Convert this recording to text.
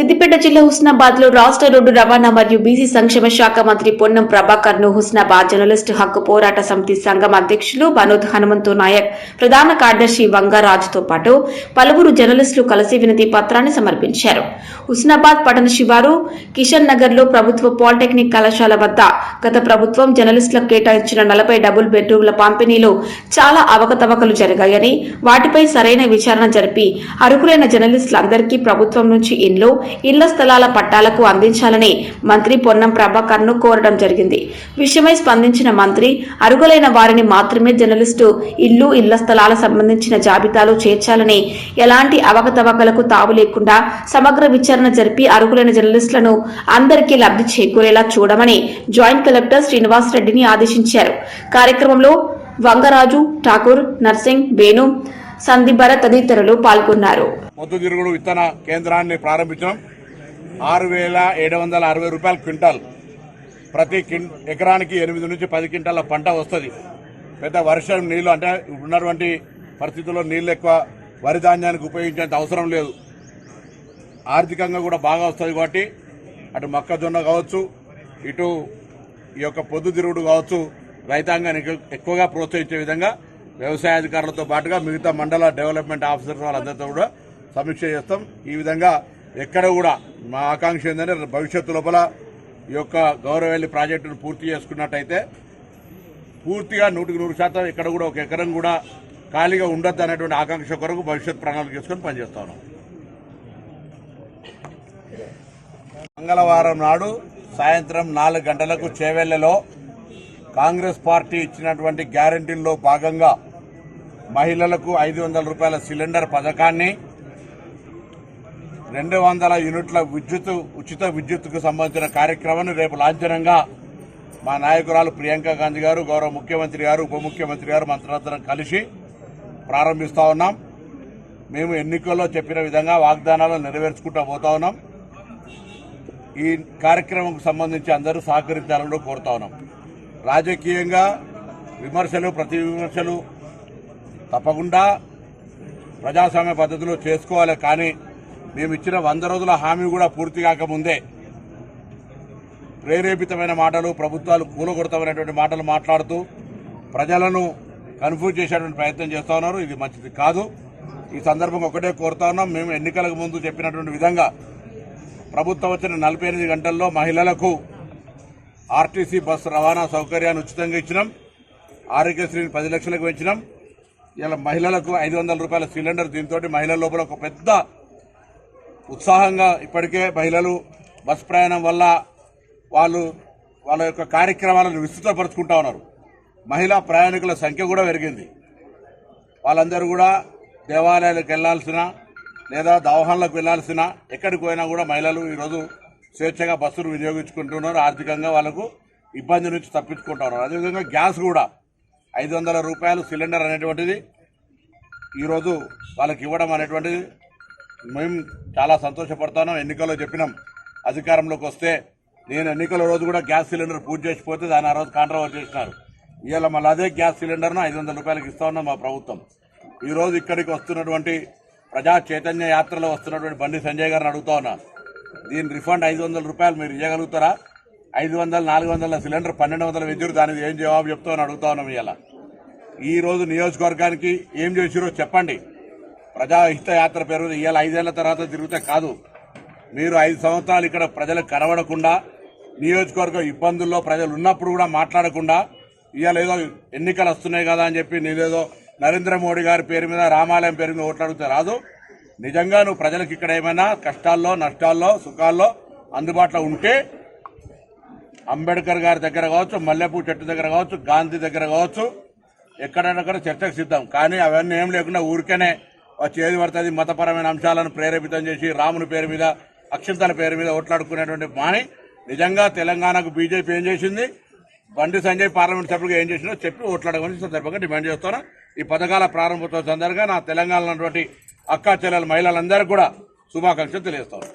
సిద్దిపేట జిల్లా హుస్నాబాద్లో రాష్ట్ర రోడ్డు రవాణా మరియు బీసీ సంక్షేమ శాఖ మంత్రి పొన్నం ప్రభాకర్ను హుస్నాబాద్ జర్నలిస్టు హక్కు పోరాట సమితి సంఘం అధ్యక్షులు వనోద్ హనుమంతు నాయక్ ప్రధాన కార్యదర్శి వంగరాజుతో పాటు పలువురు జర్నలిస్టులు కలిసి వినతి పత్రాన్ని సమర్పించారు. హుస్నాబాద్ పట్టణ శివారు కిషన్ నగర్లో ప్రభుత్వ పాలిటెక్నిక్ కళాశాల వద్ద గత ప్రభుత్వం జర్నలిస్టులకు కేటాయించిన నలభై డబుల్ బెడ్రూమ్ల పంపిణీలో చాలా అవకతవకలు జరిగాయని వాటిపై సరైన విచారణ జరిపి అర్హులైన జర్నలిస్టులందరికీ ప్రభుత్వం నుంచి ఇండ్లు ఇళ్ళ స్థలాల పట్టాలకు అందించాలని మంత్రి పొన్నం ప్రభాకర్ను కోరడం జరిగింది. విషయమై స్పందించిన మంత్రి అరుగులైన వారిని మాత్రమే జర్నలిస్టు ఇల్లు ఇళ్ళ స్థలాల సంబంధించిన జాబితాలో చేర్చాలని ఎలాంటి అవకతవకలకు తావు లేకుండా సమగ్ర విచారణ జరిపి అర్హులైన జర్నలిస్టులను అందరికీ లబ్ధి చేకూరేలా చూడమని జాయింట్ కలెక్టర్ శ్రీనివాస్ రెడ్డిని ఆదేశించారు. కార్యక్రమంలో వంగరాజు ఠాకూర్ నర్సింగ్ వేణు సందీపర తదితరులు పాల్గొన్నారు. పొద్దుతిరుగుడు విత్తన కేంద్రాన్ని ప్రారంభించడం ఆరు వేల ఏడు వందల అరవై రూపాయల క్వింటాల్. ప్రతి ఎకరానికి ఎనిమిది నుంచి పది క్వింటాల పంట వస్తుంది. పెద్ద వర్షం నీళ్ళు అంటే ఉన్నటువంటి పరిస్థితుల్లో నీళ్ళు ఎక్కువ వరి ధాన్యానికి ఉపయోగించేంత అవసరం లేదు. ఆర్థికంగా కూడా బాగా వస్తుంది కాబట్టి అటు మొక్కజొన్న కావచ్చు ఇటు ఈ యొక్క పొద్దుతిరుగుడు కావచ్చు రైతాంగాన్ని ఎక్కువగా ప్రోత్సహించే విధంగా వ్యవసాయ అధికారులతో పాటుగా మిగతా మండల డెవలప్మెంట్ ఆఫీసర్స్ వాళ్ళందరితో కూడా సమీక్ష చేస్తాం. ఈ విధంగా ఎక్కడ కూడా మా ఆకాంక్ష ఏంటంటే భవిష్యత్తు లోపల ఈ యొక్క గౌరవెల్లి ప్రాజెక్టును పూర్తి చేసుకున్నట్టయితే పూర్తిగా నూటికి నూరు శాతం ఇక్కడ కూడా ఒక ఎకరం కూడా ఖాళీగా ఉండొద్దు అనేటువంటి ఆకాంక్ష కొరకు భవిష్యత్ ప్రణాళిక చేసుకొని పనిచేస్తా ఉన్నాం. మంగళవారం నాడు సాయంత్రం నాలుగు గంటలకు చేవెళ్ళలో కాంగ్రెస్ పార్టీ ఇచ్చినటువంటి గ్యారంటీల్లో భాగంగా మహిళలకు ఐదు వందల రూపాయల సిలిండర్ పథకాన్ని రెండు వందల యూనిట్ల విద్యుత్ ఉచిత విద్యుత్కు సంబంధించిన కార్యక్రమాన్ని రేపు లాంఛనంగా మా నాయకురాలు ప్రియాంక గాంధీ గారు గౌరవ ముఖ్యమంత్రి గారు ఉప ముఖ్యమంత్రి గారు మంత్రులందరం కలిసి ప్రారంభిస్తూ ఉన్నాం. మేము ఎన్నికల్లో చెప్పిన విధంగా వాగ్దానాలు నెరవేర్చుకుంటూ పోతా ఉన్నాం. ఈ కార్యక్రమంకు సంబంధించి అందరూ సహకరించాలని కోరుతా ఉన్నాం. రాజకీయంగా విమర్శలు ప్రతి విమర్శలు తప్పకుండా ప్రజాస్వామ్య పద్ధతిలో చేసుకోవాలి కానీ మేము ఇచ్చిన వంద రోజుల హామీ కూడా పూర్తి కాకముందే. ప్రేరేపితమైన మాటలు ప్రభుత్వాలు కూలగొడతామనేటువంటి మాటలు మాట్లాడుతూ ప్రజలను కన్ఫ్యూజ్ చేసేటువంటి ప్రయత్నం చేస్తూ ఉన్నారు. ఇది మంచిది కాదు. ఈ సందర్భంగా ఒకటే కోరుతా ఉన్నాం. మేము ఎన్నికలకు ముందు చెప్పినటువంటి విధంగా ప్రభుత్వం వచ్చిన నలభై ఎనిమిది గంటల్లో మహిళలకు ఆర్టీసీ బస్సు రవాణా సౌకర్యాన్ని ఉచితంగా ఇచ్చినాం. ఆరోగ్యశ్రీని పది లక్షలకు పెంచినాం. ఇలా మహిళలకు ఐదు వందల రూపాయల సిలిండర్ దీంతో మహిళల లోపల ఒక పెద్ద ఉత్సాహంగా ఇప్పటికే మహిళలు బస్ ప్రయాణం వల్ల వాళ్ళు వాళ్ళ యొక్క కార్యక్రమాలను విస్తృతపరుచుకుంటా ఉన్నారు. మహిళా ప్రయాణికుల సంఖ్య కూడా పెరిగింది. వాళ్ళందరూ కూడా దేవాలయాలకు వెళ్ళాల్సిన లేదా దవాహనలకు వెళ్ళాల్సిన ఎక్కడికి పోయినా కూడా మహిళలు ఈరోజు స్వేచ్ఛగా బస్సులు వినియోగించుకుంటున్నారు ఆర్థికంగా వాళ్ళకు ఇబ్బంది నుంచి తప్పించుకుంటున్నారు అదేవిధంగా గ్యాస్ కూడా ఐదు వందల రూపాయలు సిలిండర్ అనేటువంటిది ఈరోజు వాళ్ళకి ఇవ్వడం అనేటువంటిది మేము చాలా సంతోషపడుతున్నాం ఎన్నికల్లో చెప్పినాం. అధికారంలోకి వస్తే నేను ఎన్నికల రోజు కూడా గ్యాస్ సిలిండర్ పూజ చేసిపోతే దాని ఆ రోజు కాంట్రవర్ట్ చేసినారు. ఇవాళ మళ్ళీ అదే గ్యాస్ సిలిండర్ను ఐదు వందల రూపాయలకి ఇస్తా ఉన్నాం మా ప్రభుత్వం. ఈరోజు ఇక్కడికి వస్తున్నటువంటి ప్రజా చైతన్య యాత్రలో వస్తున్నటువంటి బండి సంజయ్ గారిని అడుగుతా ఉన్నాను దీని రిఫండ్ ఐదు వందల రూపాయలు మీరు ఇవ్వగలుగుతారా ఐదు వందల నాలుగు వందల సిలిండర్ పన్నెండు వందల విద్యుత్ దానికి ఏం జవాబు చెప్తామని అడుగుతా ఉన్నాం ఇలా ఈరోజు నియోజకవర్గానికి ఏం చేసిరో చెప్పండి. ప్రజాహిత యాత్ర పేరు ఇవాళ ఐదేళ్ళ తర్వాత తిరిగితే కాదు. మీరు ఐదు సంవత్సరాలు ఇక్కడ ప్రజలకు కనబడకుండా నియోజకవర్గ ఇబ్బందుల్లో ప్రజలు ఉన్నప్పుడు కూడా మాట్లాడకుండా ఇవాళ ఏదో ఎన్నికలు వస్తున్నాయి కదా అని చెప్పి నేనేదో నరేంద్ర మోడీ గారి పేరు మీద రామాలయం పేరు మీద ఓట్లాడితే రాదు. నిజంగా నువ్వు ప్రజలకు ఇక్కడ ఏమైనా కష్టాల్లో నష్టాల్లో సుఖాల్లో అందుబాటులో ఉంటే అంబేద్కర్ గారి దగ్గర కావచ్చు మల్లెపూ చెట్టు దగ్గర కావచ్చు గాంధీ దగ్గర కావచ్చు ఎక్కడైనా కూడా చర్చకు సిద్ధం. కానీ అవన్నీ ఏం లేకుండా ఊరికేనే వచ్చి ఏది పడుతుంది మతపరమైన అంశాలను ప్రేరేపితం చేసి రాముని పేరు మీద అక్షంతల పేరు మీద ఓట్లాడుకునేటువంటి మాని నిజంగా తెలంగాణకు బీజేపీ ఏం చేసింది? బండి సంజయ్ పార్లమెంట్ సభ్యులుగా ఏం చేసినో చెప్పి ఓట్లాడమని సందర్భంగా డిమాండ్ చేస్తాను. ఈ పథకాల ప్రారంభోత్సవం సందర్భంగా నా తెలంగాణలో ఉన్నటువంటి అక్కా చెల్లెల మహిళలందరికీ కూడా శుభాకాంక్షలు తెలియజేస్తాను.